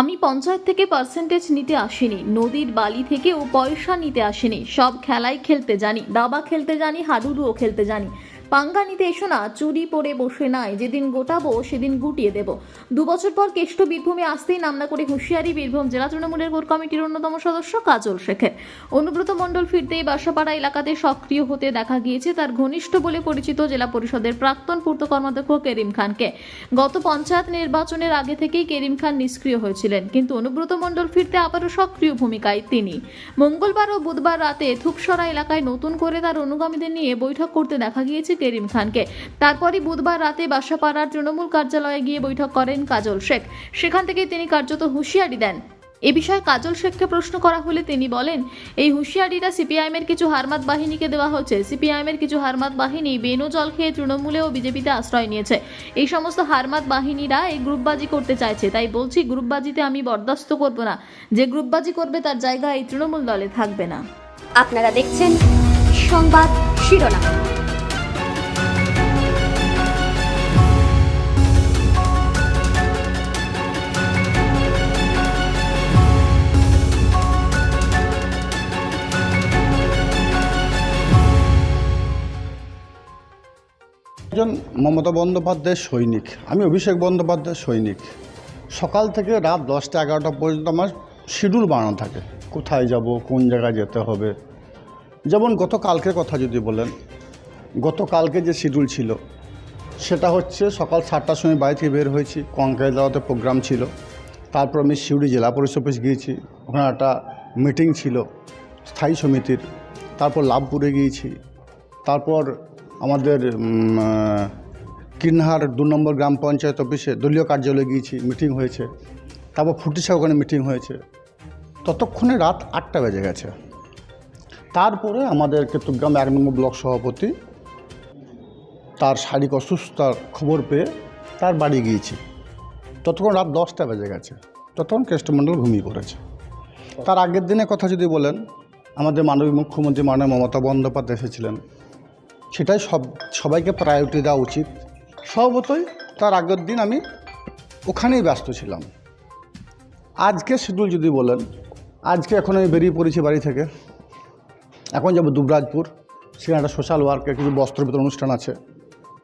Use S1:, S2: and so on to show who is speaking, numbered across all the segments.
S1: আমি পঞ্চায়েত থেকে পার্সেন্টেজ নিতে আসিনি। নদীর বালি থেকেও পয়সা নিতে আসিনি। সব খেলাই খেলতে জানি। দাবা খেলতে জানি, হাডুডুও খেলতে জানি। পাঙ্গা নিতে এসো না, চুরি পরে বসে নাই, যেদিন গোটাবো সেদিন গুটিয়ে দেব। দু বছর পর কেষ্ট বীরভূমে আসতেই নামনা করে হুঁশিয়ারি বীরভূম জেলা তৃণমূলের কোর কমিটির অন্যতম সদস্য কাজল শেখের। অনুব্রত মণ্ডল ফিরতেই বাসাপাড়া এলাকাতে সক্রিয় হতে দেখা গিয়েছে তার ঘনিষ্ঠ বলে পরিচিত জেলা পরিষদের প্রাক্তন পূর্ত কর্মাধ্যক্ষ কেরিম খানকে। গত পঞ্চায়েত নির্বাচনের আগে থেকেই কেরিম খান নিষ্ক্রিয় হয়েছিলেন, কিন্তু অনুব্রত মণ্ডল ফিরতে আবারও সক্রিয় ভূমিকায় তিনি। মঙ্গলবার ও বুধবার রাতে থুপসরা এলাকায় নতুন করে তার অনুগামীদের নিয়ে বৈঠক করতে দেখা গিয়েছে কেরিম খানকে। তারপরই বুধবার রাতে বাসাপাড়ার তৃণমূল কার্যালয়ে গিয়ে বৈঠক করেন কাজল শেখ। সেখান থেকে তিনি কার্যত হুঁশিয়ারি দেন। এ বিষয়ে কাজল শেখকে প্রশ্ন করা হলে তিনি বলেন, এই হুঁশিয়ারিটা সিপিআইএমের কিছু হারমাত বাহিনীকে দেওয়া হচ্ছে। সিপিআইএমের কিছু হারমাত বাহিনী বেনু জল খেয়ে তৃণমূলে ও বিজেপিতে আশ্রয় নিয়েছে। এই সমস্ত হারমাত বাহিনীরা এই গ্রুপবাজি করতে চাইছে। তাই বলছি, গ্রুপবাজিতে আমি বরদাস্ত করব না। যে গ্রুপবাজি করবে তার জায়গা এই তৃণমূল দলে থাকবে না।
S2: আপনারা দেখছেন সংবাদ শিরোনাম।
S3: একজন মমতা বন্দ্যোপাধ্যায়ের সৈনিক, আমি অভিষেক বন্দ্যোপাধ্যায়ের সৈনিক। সকাল থেকে রাত দশটা এগারোটা পর্যন্ত আমার শিডিউল বানানো থাকে, কোথায় যাব, কোন জায়গায় যেতে হবে। যেমন গতকালকের কথা যদি বলেন, গতকালকে যে শিডিউল ছিল, সেটা হচ্ছে সকাল সাতটার সময় বাড়ি থেকে বের হয়েছি কঙ্কাই দাওয়াতে প্রোগ্রাম ছিল। তারপর আমি শিউড়ি জেলা পরিষদ অফিস গিয়েছি, ওখানে একটা মিটিং ছিল স্থায়ী সমিতির। তারপর লাভপুরে গিয়েছি। তারপর আমাদের কিনহার দু নম্বর গ্রাম পঞ্চায়েত অফিসে দলীয় কার্যালয়ে গিয়েছি, মিটিং হয়েছে। তারপর ফুটিসা ওখানে মিটিং হয়েছে। ততক্ষণে রাত আটটা বেজে গেছে। তারপরে আমাদের কেতুগ্রাম এক নম্বর ব্লক সভাপতি তার শারীরিক অসুস্থতার খবর পেয়ে তার বাড়ি গিয়েছি। ততক্ষণ রাত দশটা বেজে গেছে। ততক্ষণ কেষ্টমণ্ডল ঘুমিয়ে পড়েছে। তার আগের দিনের কথা যদি বলেন, আমাদের মাননীয় মুখ্যমন্ত্রী মাননীয় মমতা বন্দ্যোপাধ্যায় এসেছিলেন। সেটাই সব, সবাইকে প্রায়োরিটি দেওয়া উচিত। স্বভাবতই তার আগের দিন আমি ওখানেই ব্যস্ত ছিলাম। আজকে শিডিউল যদি বলেন, আজকে এখন আমি বেরিয়ে পড়েছি বাড়ি থেকে। এখন যাব দুবরাজপুর। সেখানে একটা সোশ্যাল ওয়ার্কের কিছু বস্ত্র বিতরণ অনুষ্ঠান আছে।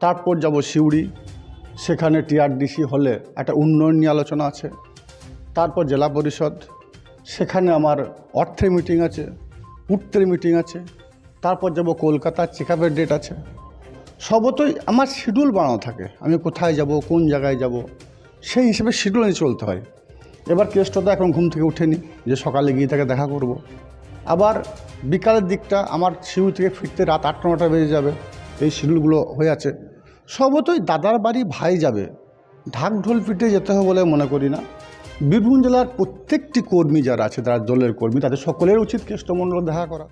S3: তারপর যাব সিউড়ি। সেখানে টিআরডিসি হলে একটা উন্নয়ন নিয়ে আলোচনা আছে। তারপর জেলা পরিষদ। সেখানে আমার অর্থের মিটিং আছে পূর্তের মিটিং আছে। তারপর যাব কলকাতার চেক আপের ডেট আছে। সবতই আমার শিডিউল বানানো থাকে, আমি কোথায় যাব, কোন জায়গায় যাব, সেই হিসেবে শিডিউল নিয়ে চলতে হয়। এবার কেষ্টটা এখন ঘুম থেকে উঠেনি যে সকালে গিয়ে তাকে দেখা করব। আবার বিকালের দিকটা আমার শিডিউল থেকে ফিরতে রাত আটটা নটা বেজে যাবে, এই শিডিউলগুলো হয়ে আছে। সবতই দাদার বাড়ি ভাই যাবে, ঢাক ঢোল পিটে যেতে হবে বলে মনে করি না। বীরভূম জেলার প্রত্যেকটি কর্মী যারা আছে, তারা দলের কর্মী, তাদের সকলের উচিত কেষ্টমণ্ডল দেখা করা।